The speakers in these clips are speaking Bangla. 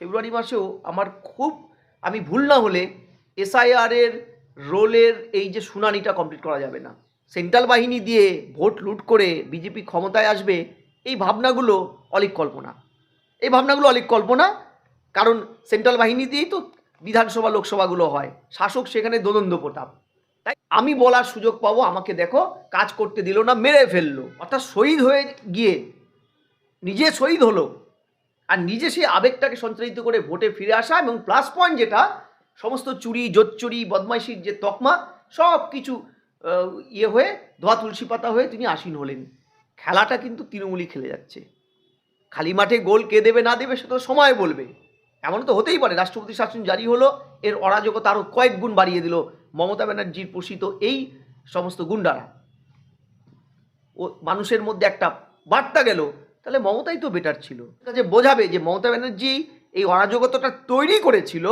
ফেব্রুয়ারি মাসেও আমার খুব, আমি ভুল না হলে এসআইআরের রোলের এই যে শুনানিটা কমপ্লিট করা যাবে না। সেন্ট্রাল বাহিনী দিয়ে ভোট লুট করে বিজেপি ক্ষমতায় আসবে, এই ভাবনাগুলো অলিক কল্পনা এই ভাবনাগুলো অলিক কল্পনা কারণ সেন্ট্রাল বাহিনী দিয়েই তো বিধানসভা, লোকসভাগুলো হয়। শাসক সেখানে দোদন্দ প্রতাপ। তাই আমি বলার সুযোগ পাবো, আমাকে দেখো, কাজ করতে দিল না, মেরে ফেলল। অর্থাৎ শহীদ হয়ে গিয়ে, নিজে শহীদ হলো। আর নিজে সেই আবেগটাকে সঞ্চালিত করে ভোটে ফিরে আসা এবং প্লাস পয়েন্ট যেটা, সমস্ত চুরি, জোচ্চুরি, বদমাইশির যে তকমা সব কিছু ইয়ে হয়ে, ধোয়া তুলসী পাতা হয়ে তিনি আসীন হলেন। খেলাটা কিন্তু তৃণমূলই খেলে যাচ্ছে। খালি মাঠে গোল কে দেবে, না দেবে সেটা সময় বলবে। এমন তো হতেই পারে, রাষ্ট্রপতি শাসন জারি হলো, এর অরাজকতা আরও কয়েক গুণ বাড়িয়ে দিল মমতা ব্যানার্জির পোষিত এই সমস্ত গুন্ডারা। ও, মানুষের মধ্যে একটা বার্তা গেল তাহলে মমতাই তো বেটার ছিল। যে বোঝাবে যে মমতা ব্যানার্জি এই অরাজকতাটা তৈরি করেছিল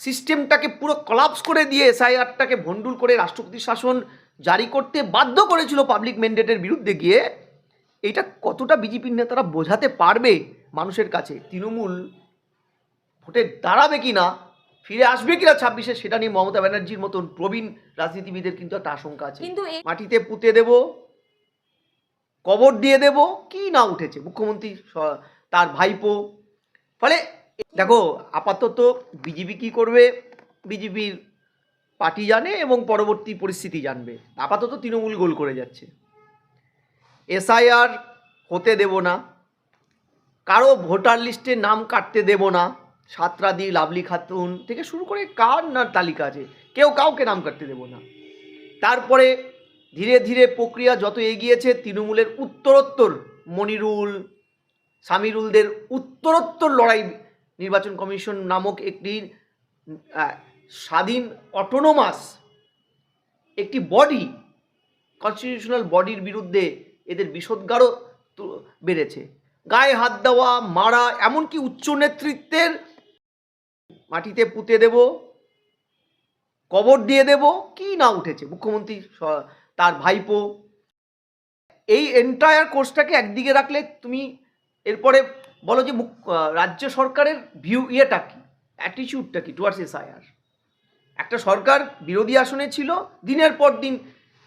সিস্টেমটাকে পুরো কলাপস করে দিয়ে এসআইআরটাকে ভণ্ডুল করে রাষ্ট্রপতি শাসন জারি করতে বাধ্য করেছিল পাবলিক ম্যান্ডেটের বিরুদ্ধে গিয়ে এটা কতটা বিজেপির নেতারা বোঝাতে পারবে মানুষের কাছে? তৃণমূল ভোটে দাঁড়াবে কি না ফিরে আসবে কিনা ছাব্বিশে সেটা নিয়ে মমতা ব্যানার্জির মতন প্রবীণ রাজনীতিবিদের কিন্তু একটা আশঙ্কা আছে। কিন্তু মাটিতে পুঁতে দেব কবর দিয়ে দেব, কি না উঠেছে? মুখ্যমন্ত্রী তার ভাইপো। ফলে, দেখো, আপাতত বিজেপি কি করবে? বিজেপির পার্টি জানে এবং পরবর্তী পরিস্থিতি জানবে। আপাতত তৃণমূল গোল করে যাচ্ছে। এসআইআর হতে দেব না। কারও ভোটার লিস্টে নাম কাটতে দেব না। সাতরাদি, লাভলি খাতুন থেকে শুরু করে কার না তালিকা আছে? কেউ কাউকে নাম কাটতে দেব না। তারপরে ধীরে ধীরে প্রক্রিয়া যত এগিয়েছে, তৃণমূলের উত্তরোত্তর, মনিরুল, সামিরুলদের উত্তরোত্তর লড়াই নির্বাচন কমিশন নামক একটি স্বাধীন অটোনোমাস একটি বডি কনস্টিটিউশনাল বডির বিরুদ্ধে এদের বিষোদ্গারও বেড়েছে। গায়ে হাত দেওয়া, মারা, এমনকি উচ্চ নেতৃত্বের মাটিতে পুঁতে দেব, কবর দিয়ে দেব, কি না উঠেছে? মুখ্যমন্ত্রী তার ভাইপো। এই এন্টায়ার কোর্সটাকে একদিকে রাখলে তুমি এরপরে বলো যে রাজ্য সরকারের ভিউ ইয়েটা কি? অ্যাটিটিউডটা কি টুয়ার্ডস এসআইআর একটা সরকার বিরোধী আসনে ছিল, দিনের পর দিন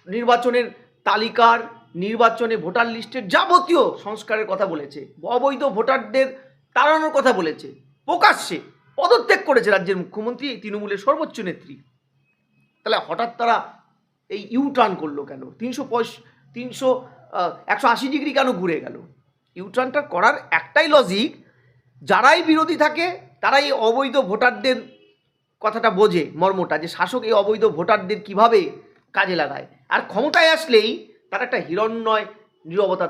নির্বাচনের তালিকার, নির্বাচনে ভোটার লিস্টের যাবতীয় সংস্কারের কথা বলেছে, অবৈধ ভোটারদের তাড়ানোর কথা বলেছে, প্রকাশ্যে পদত্যাগ করেছে রাজ্যের মুখ্যমন্ত্রী তৃণমূলের সর্বোচ্চ নেত্রী। তাহলে হঠাৎ তারা এই ইউ টার্ন করল কেন? তিনশো পঁয়ষ তিনশো একশো আশি ডিগ্রি কেন ঘুরে গেল? ইউ টার্নটা করার একটাই লজিক যারাই বিরোধী থাকে, তারাই অবৈধ ভোটারদের কথাটা বোঝে মর্মটা, যে শাসক এই অবৈধ ভোটারদের কীভাবে কাজে লাগায়। আর ক্ষমতায় আসলেই তারা একটা হিরণ্ময় নিরবতা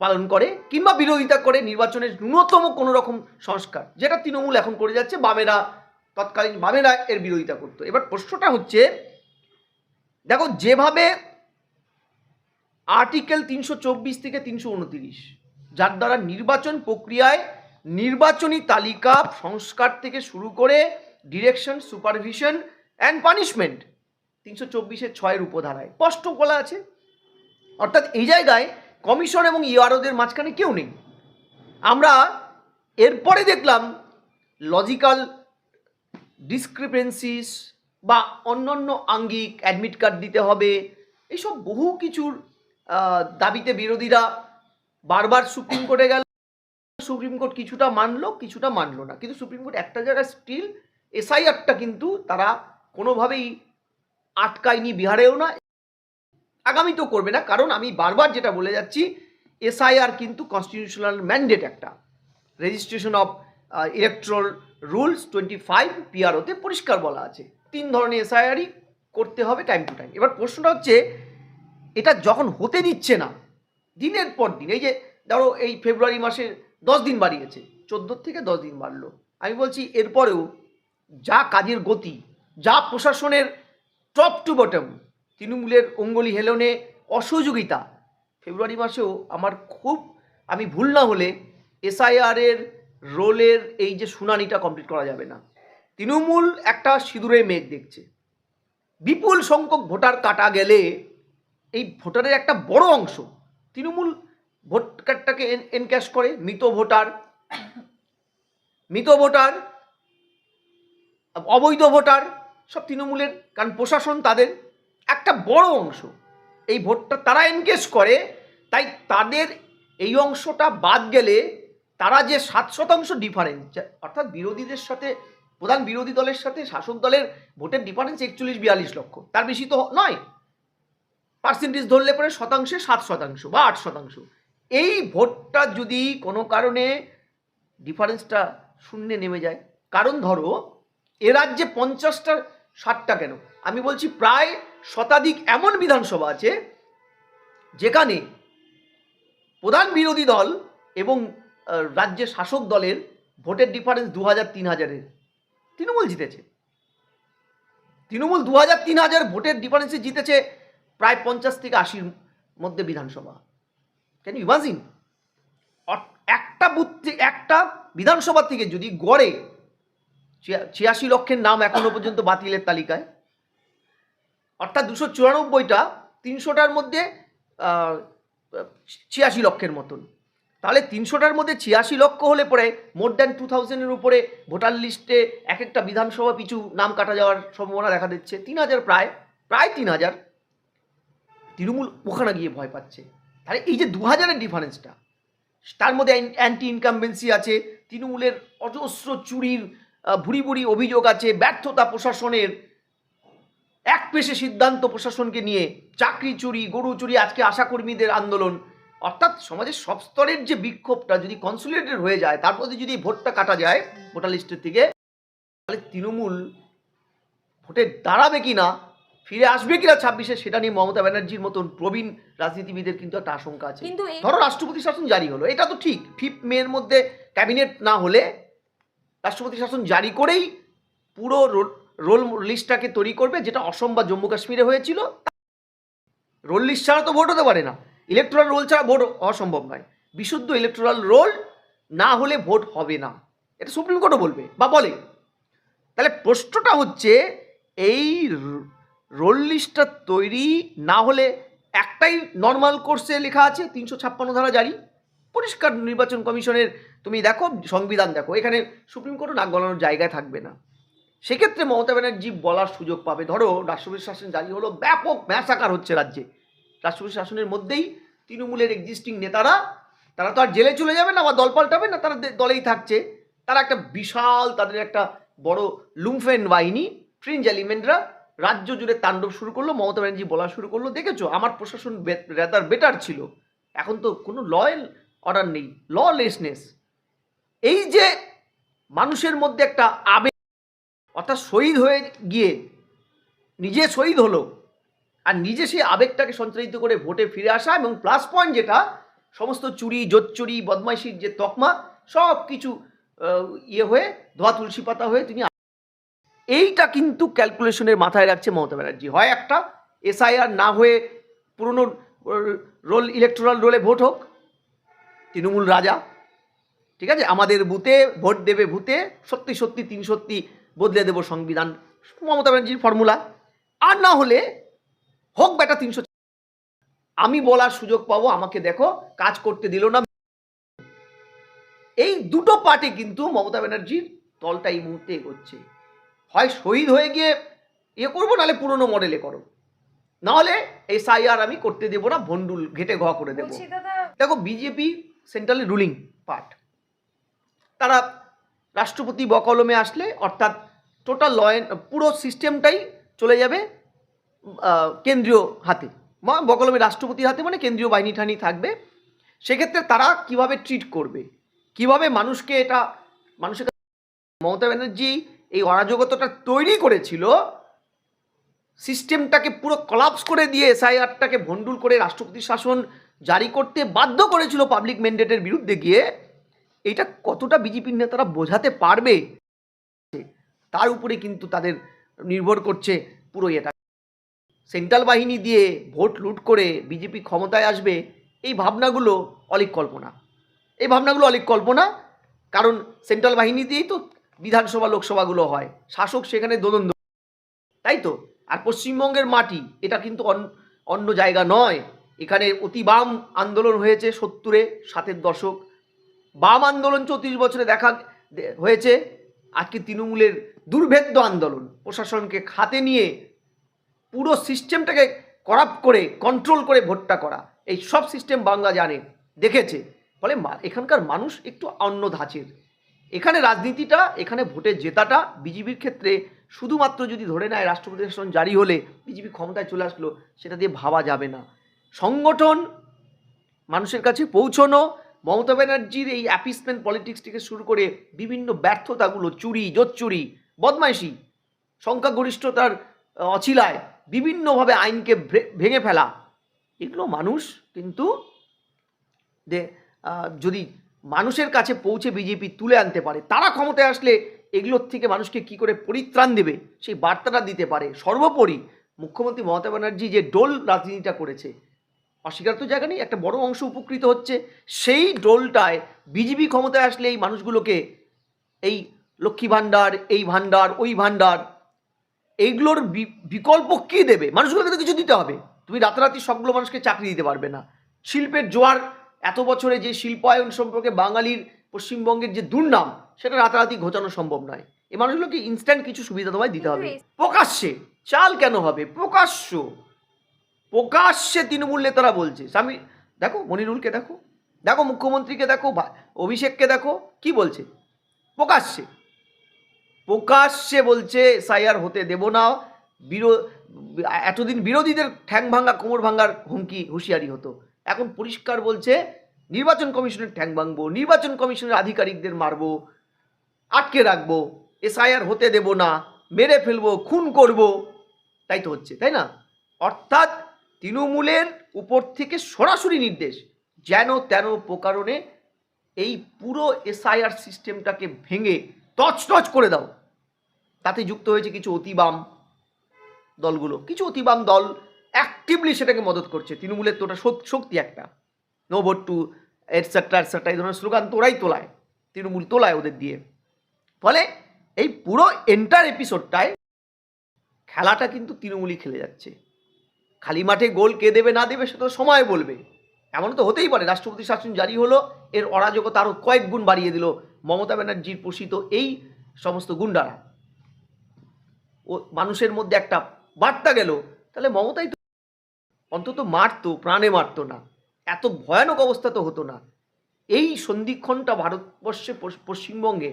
পালন করে, কিংবা বিরোধিতা করে নির্বাচনের ন্যূনতম কোনো রকম সংস্কার, যেটা তৃণমূল এখন করে যাচ্ছে, বামেরা তৎকালীন, বামেরা এর বিরোধিতা করতো। এবার প্রশ্নটা হচ্ছে দেখো, যেভাবে আর্টিকেল তিনশো চব্বিশ থেকে তিনশো উনতিরিশ, যার দ্বারা নির্বাচন প্রক্রিয়ায় নির্বাচনী তালিকা সংস্কার থেকে শুরু করে ডিরেকশন সুপারভিশন অ্যান্ড পানিশমেন্ট তিনশো চব্বিশের ছয়ের উপধারায় স্পষ্ট বলা আছে। অর্থাৎ এই জায়গায় কমিশন এবং ইআরওদের মাঝখানে কেউ নেই। আমরা এরপরে দেখলাম লজিক্যাল ডিসক্রিপেন্সিস বা অন্যান্য আঙ্গিক অ্যাডমিট কার্ড দিতে হবে। এইসব বহু কিছুর দাবিতে বিরোধীরা বারবার সুপ্রিম কোর্টে গেল। সুপ্রিম কোর্ট কিছুটা মানলো কিছুটা মানলো না। কিন্তু সুপ্রিম কোর্ট একটা জায়গায় স্টিল এসআইআরটা কিন্তু তারা কোনোভাবেই আটকায়নি বিহারেও না। আগামীতেও করবে না, কারণ আমি বারবার যেটা বলে যাচ্ছি এসআইআর কিন্তু কনস্টিটিউশনাল ম্যান্ডেট একটা। Registration of electoral rules twenty five পিআরওতে পরিষ্কার বলা আছে। তিন ধরনের এসআইআরই করতে হবে টাইম টু টাইম এবার প্রশ্নটা হচ্ছে, এটা যখন হতে দিচ্ছে না, দিনের পর দিন, এই যে ধরো এই ফেব্রুয়ারি মাসে দশ দিন বাড়িয়েছে চোদ্দোর থেকে দশ দিন বাড়লো। আমি বলছি, এরপরেও যা কাজের গতি, যা প্রশাসনের টপ টু বটম তৃণমূলের অঙ্গলি হেলনে অসহযোগিতা ফেব্রুয়ারি মাসেও আমার খুব, আমি ভুল না হলে এসআইআরের রোলের এই যে শুনানিটা কমপ্লিট করা যাবে না। তৃণমূল একটা সিঁদুরে মেঘ দেখছে। বিপুল সংখ্যক ভোটার কাটা গেলে এই ভোটারের একটা বড় অংশ তৃণমূল ভোট কার্ডটাকে এনক্যাশ করে, মৃত ভোটার মৃত ভোটার, অবৈধ ভোটার, সব তৃণমূলের, কারণ প্রশাসন তাদের একটা বড় অংশ। এই ভোটটা তারা এনগেজ করে, তাই তাদের এই অংশটা বাদ গেলে তারা যে সাত শতাংশ ডিফারেন্স অর্থাৎ বিরোধীদের সাথে প্রধান বিরোধী দলের সাথে শাসক দলের ভোটের ডিফারেন্স একচল্লিশ বিয়াল্লিশ লক্ষ। তার বেশি তো নয়। পার্সেন্টেজ ধরলে পরে শতাংশে সাত শতাংশ বা আট শতাংশ। এই ভোটটা যদি কোনো কারণে ডিফারেন্সটা শূন্যে নেমে যায়, কারণ ধরো, এ রাজ্যে পঞ্চাশটা, ষাটটা কেন? আমি বলছি প্রায় শতাধিক এমন বিধানসভা আছে, যেখানে প্রধান বিরোধী দল এবং রাজ্যের শাসক দলের ভোটের ডিফারেন্স দু হাজার, তিন হাজারের। তৃণমূল জিতেছে। তৃণমূল দু হাজার তিন হাজার ভোটের ডিফারেন্সে জিতেছে প্রায় পঞ্চাশ থেকে আশির মধ্যে বিধানসভা। ক্যান ইউ ইমাজিন একটা বুথ একটা বিধানসভা থেকে যদি গড়ে ছিয়াশি লক্ষের নাম এখনও পর্যন্ত বাতিলের তালিকায়, অর্থাৎ দুশো চুরানব্বইটা তিনশোটার মধ্যে ছিয়াশি লক্ষের মতন। তাহলে তিনশোটার মধ্যে ছিয়াশি লক্ষ হলে পরে মোর দ্যান টু থাউজেন্ডের উপরে ভোটার লিস্টে এক একটা বিধানসভা পিছু নাম কাটা যাওয়ার সম্ভাবনা দেখা দিচ্ছে। তিন হাজার প্রায় প্রায় তিন হাজার তৃণমূল ওখানে গিয়ে ভয় পাচ্ছে। তাহলে এই যে দু হাজারের ডিফারেন্সটা তার মধ্যে অ্যান্টি ইনকামবেন্সি আছে, তৃণমূলের অজস্র চুরির ভুরি ভুরি অভিযোগ আছে, ব্যর্থতা প্রশাসনের, এক পেশে সিদ্ধান্ত প্রশাসনকে নিয়ে, চাকরি চুরি, গরু চুরি, আজকে আশাকর্মীদের আন্দোলন। অর্থাৎ সমাজের সব স্তরের যে বিক্ষোভটা যদি কনসুলেটেড হয়ে যায় তার মধ্যে যদি ভোটটা কাটা যায় ভোটার লিস্টের থেকে তাহলে তৃণমূল ভোটে দাঁড়াবে কি না ফিরে আসবে কিনা ছাব্বিশে সেটা নিয়ে মমতা ব্যানার্জির মতন প্রবীণ রাজনীতিবিদের কিন্তু একটা আশঙ্কা আছে। কিন্তু ধরো রাষ্ট্রপতি শাসন জারি হলো এটা তো ঠিক ফিফথ মের মধ্যে ক্যাবিনেট না হলে রাষ্ট্রপতি শাসন জারি করেই পুরো রোল- রোল লিস্টটাকে তৈরি করবে যেটা অসম বা জম্মু কাশ্মীরে হয়েছিল। রোল লিস্ট ছাড়া তো ভোট হতে পারে না। ইলেকট্রাল রোল ছাড়া ভোট অসম্ভব নয়। বিশুদ্ধ ইলেকট্রাল রোল না হলে ভোট হবে না। এটা সুপ্রিম কোর্টও বলবে, বা বলে। তাহলে প্রশ্নটা হচ্ছে, এই রোল লিস্টটা তৈরি না হলে একটাই নর্মাল কোর্সে লেখা আছে, তিনশো ছাপ্পান্ন ধারা জারি। পরিষ্কার নির্বাচন কমিশনের, তুমি দেখো, সংবিধান দেখো, এখানে সুপ্রিম কোর্টও নাক গলানোর জায়গায় থাকবে না। সেক্ষেত্রে মমতা ব্যানার্জি বলার সুযোগ পাবে। ধরো রাষ্ট্রপতি শাসন জারি হলো, ব্যাপক ম্যাসাকার হচ্ছে রাজ্যে। রাষ্ট্রপতি শাসনের মধ্যেই তৃণমূলের এক্সিস্টিং নেতারা, তারা তো আর জেলে চলে যাবে না বা দল পাল্টাবে না, তারা দলেই থাকছে। তারা একটা বিশাল, তাদের একটা বড় লুমফেন বাহিনী, ফ্রিঞ্জ এলিমেন্টরা রাজ্য জুড়ে তাণ্ডব শুরু করল, মমতা ব্যানার্জি বলা শুরু করল। দেখেছ, আমার প্রশাসন রেদার বেটার ছিল। এখন তো কোনো লয়েল অর্ডার নেই ললেসনেস এই যে মানুষের মধ্যে একটা আবেগ, অর্থাৎ শহীদ হয়ে গিয়ে নিজে শহীদ হলো আর নিজে সেই আবেগটাকে সঞ্চালিত করে ভোটে ফিরে আসা এবং প্লাস পয়েন্ট যেটা, সমস্ত চুরি, জোচ্চুরি, বদমাইশির যে তকমা, সব কিছু ইয়ে হয়ে ধোয়া তুলসী পাতা হয়ে তিনি এইটা কিন্তু ক্যালকুলেশনের মাথায় রাখছে মমতা ব্যানার্জি। হয় একটা এসআইআর না হয়ে পুরনো রোল ইলেকট্রাল রোলে ভোট হোক, তৃণমূল রাজা, ঠিক আছে? আমাদের বুথে ভোট দেবে ভূতে, সত্যি সত্যি, তিন সত্যি বদলে দেব সংবিধান। মমতা ব্যানার্জির ফর্মুলা আর না হলে হোক বেটা তিনশো আমি বলার সুযোগ পাবো আমাকে দেখো কাজ করতে দিল না। এই দুটো পার্টি কিন্তু মমতা ব্যানার্জির দলটা এই মুহূর্তে এগোচ্ছে। হয় শহীদ হয়ে গিয়ে ইয়ে করব নাহলে পুরনো মডেলে করো। নাহলে এসআইআর আমি করতে দেবো না ভন্ডুল ঘেটে ঘ করে দেবো। দেখো বিজেপি সেন্ট্রালি রুলিং পার্ট তারা রাষ্ট্রপতি বকলমে আসলে অর্থাৎ টোটাল ল পুরো সিস্টেমটাই চলে যাবে। কেন্দ্রীয় হাতে। বা বকলমে রাষ্ট্রপতির হাতে মানে কেন্দ্রীয় বাহিনী ঠানি থাকবে। সেক্ষেত্রে তারা কীভাবে ট্রিট করবে? কীভাবে মানুষকে এটা, মানুষের মমতা ব্যানার্জি এই অরাজকতাটা তৈরি করেছিল সিস্টেমটাকে পুরো কলাপস করে দিয়ে এসআইআরটাকে ভণ্ডুল করে রাষ্ট্রপতি শাসন জারি করতে বাধ্য করেছিল পাবলিক ম্যান্ডেটের বিরুদ্ধে গিয়ে, এটা কতটা বিজেপির নেতারা বোঝাতে পারবে? তার উপরে কিন্তু তাদের নির্ভর করছে পুরো এটা সেন্ট্রাল বাহিনী দিয়ে ভোট লুট করে বিজেপি ক্ষমতায় আসবে, এই ভাবনাগুলো অলিক কল্পনা। এই ভাবনাগুলো অলিক কল্পনা কারণ সেন্ট্রাল বাহিনী দিয়েই তো বিধানসভা, লোকসভাগুলো হয়। শাসক সেখানে দোলন তাই তো? আর পশ্চিমবঙ্গের মাটি, এটা কিন্তু অন- অন্য জায়গা নয়। এখানে অতি বাম আন্দোলন হয়েছে সত্তরে, সাতের দশক। বাম আন্দোলন চৌত্রিশ বছরে দেখা হয়েছে। আজকে তৃণমূলের দুর্ভেদ্য আন্দোলন। প্রশাসনকে খাতে নিয়ে পুরো সিস্টেমটাকে করাপ্ট করে কন্ট্রোল করে ভোটটা করা। এই সব সিস্টেম বাংলা জানে, দেখেছে। ফলে এখানকার মানুষ একটু অন্য ধাঁচের। এখানে রাজনীতিটা, এখানে ভোটে জেতাটা বিজেপির ক্ষেত্রে শুধুমাত্র যদি ধরে নেয় রাষ্ট্রপতি শাসন জারি হলে বিজেপি ক্ষমতায় চলে আসলো, সেটা দিয়ে ভাবা যাবে না। সংগঠন মানুষের কাছে পৌঁছনো, মমতা ব্যানার্জির এই অ্যাপিসমেন্ট পলিটিক্স থেকে শুরু করে বিভিন্ন ব্যর্থতাগুলো, চুরি, জোচ্চুরি, বদমাইশি, সংখ্যাগরিষ্ঠতার অছিলায় বিভিন্নভাবে আইনকে ভেঙে ফেলা। এগুলো মানুষ কিন্তু যে যদি মানুষের কাছে পৌঁছে বিজেপি তুলে আনতে পারে, তারা ক্ষমতায় আসলে এগুলোর থেকে মানুষকে কি করে পরিত্রাণ দেবে, সেই বার্তাটা দিতে পারে। সর্বোপরি মুখ্যমন্ত্রী মমতা ব্যানার্জি যে ডোল রাজনীতিটা করেছে, অস্বীকার তো জায়গা নেই, একটা বড় অংশ উপকৃত হচ্ছে, সেই ডোলটায় বিজেপি ক্ষমতায় আসলে এই মানুষগুলোকে এই লক্ষ্মী ভাণ্ডার, এই ভাণ্ডার, ওই ভাণ্ডার এইগুলোর বিকল্প কি দেবে? মানুষগুলোকে তো কিছু দিতে হবে। তুমি রাতারাতি সবগুলো মানুষকে চাকরি দিতে পারবে না। শিল্পের জোয়ার এত বছরে যে শিল্পায়ন সম্পর্কে বাঙালির পশ্চিমবঙ্গের যে দুর্নাম সেটা রাতারাতি ঘোচানো সম্ভব নয়। এই মানুষগুলোকে ইনস্ট্যান্ট কিছু সুবিধা তোমায় দিতে হবে। প্রকাশ্যে। চাল কেন হবে? প্রকাশ্য। প্রকাশ্যে তৃণমূল নেতারা বলছে। স্বামী দেখো মনিরুলকে দেখো। দেখো মুখ্যমন্ত্রীকে দেখো অভিষেককে দেখো। কি বলছে? প্রকাশ্যে। প্রকাশ্যে বলছে এসআইআর হতে দেব না। বিরো, এতদিন বিরোধীদের ঠ্যাং ভাঙা, কোমর ভাঙার হুমকি, হুঁশিয়ারি হতো। এখন পরিষ্কার বলছে, নির্বাচন কমিশনের ঠ্যাং ভাঙবো, নির্বাচন কমিশনের আধিকারিকদের মারবো, আটকে রাখব এসআইআর হতে দেব না, মেরে ফেলব, খুন করব। তাই তো হচ্ছে, তাই না? অর্থাৎ তৃণমূলের উপর থেকে সরাসরি নির্দেশ, যেন তেন প্রকারণে এই পুরো এসআইআর সিস্টেমটাকে ভেঙে তছনছ করে দাও। তাতে যুক্ত হয়েছে কিছু অতিবাম দলগুলো। কিছু অতিবাম দল অ্যাক্টিভলি সেটাকে মদত করছে। তৃণমূলের তো ওটা শক্তি একটা। No vote to etcetera etcetera এই ধরনের স্লোগান তোরাই তোলায়। তৃণমূল তোলায় ওদের দিয়ে। ফলে এই পুরো এন্টার এপিসোডটায় খেলাটা কিন্তু তৃণমূলই খেলে যাচ্ছে। খালি মাঠে গোল কে দেবে, না দেবে সেটা তো সময় বলবে। এমন তো হতেই পারে। রাষ্ট্রপতি শাসন জারি হলো, এর অরাজকতা আরও কয়েক গুণ বাড়িয়ে দিল মমতা ব্যানার্জির পোষিত এই সমস্ত গুন্ডারা। ও মানুষের মধ্যে একটা বার্তা গেল, তাহলে মমতাই তো অন্তত মারতো, প্রাণে মারতো না। এত ভয়ানক অবস্থা তো হতো না। এই সন্ধিক্ষণটা ভারতবর্ষে পশ্চিমবঙ্গে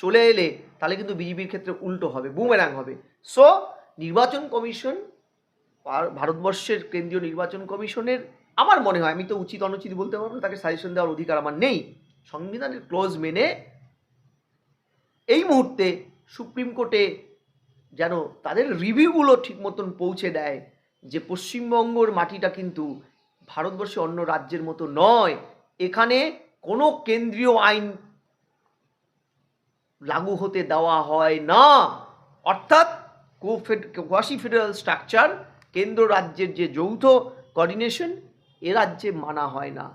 চলে এলে তাহলে কিন্তু বিজেপির ক্ষেত্রে উল্টো হবে, বুমেরাং হবে। সো, নির্বাচন কমিশন ভারতবর্ষের কেন্দ্রীয় নির্বাচন কমিশনের আমার মনে হয়, আমি তো উচিত অনুচিত বলতে পারব তাকে সাজেশন দেওয়ার অধিকার আমার নেই। সংবিধানের ক্লোজ মেনে এই মুহূর্তে সুপ্রিম কোর্টে যেন তাদের রিভিউগুলো ঠিক মতন পৌঁছে দেয় যে পশ্চিমবঙ্গর মাটিটা কিন্তু ভারতবর্ষে অন্য রাজ্যের মতো নয়, এখানে কোনো কেন্দ্রীয় আইন লাগু হতে দেওয়া হয় না। অর্থাৎ কোয়াসি ফেডারেল স্ট্রাকচার কেন্দ্র রাজ্যের যে যৌথ কোঅর্ডিনেশন এ রাজ্যে মানা হয় না।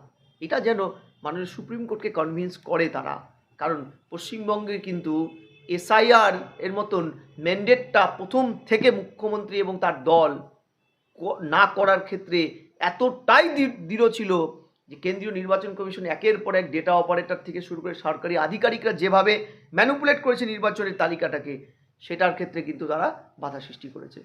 এটা যেন মাননীয় সুপ্রিম কোর্টকে কনভিন্স করে তারা। কারণ পশ্চিমবঙ্গে কিন্তু এসআইআর এর মতন ম্যান্ডেটটা প্রথম থেকে মুখ্যমন্ত্রী এবং তার দল না করার ক্ষেত্রে এতটাই দৃঢ় ছিল যে কেন্দ্রীয় নির্বাচন কমিশন একের পর এক ডেটা অপারেটর থেকে শুরু করে সরকারি আধিকারিকরা যেভাবে ম্যানুপুলেট করেছে নির্বাচনের তালিকাটাকে, সেটার ক্ষেত্রে কিন্তু তারা বাধা সৃষ্টি করেছে।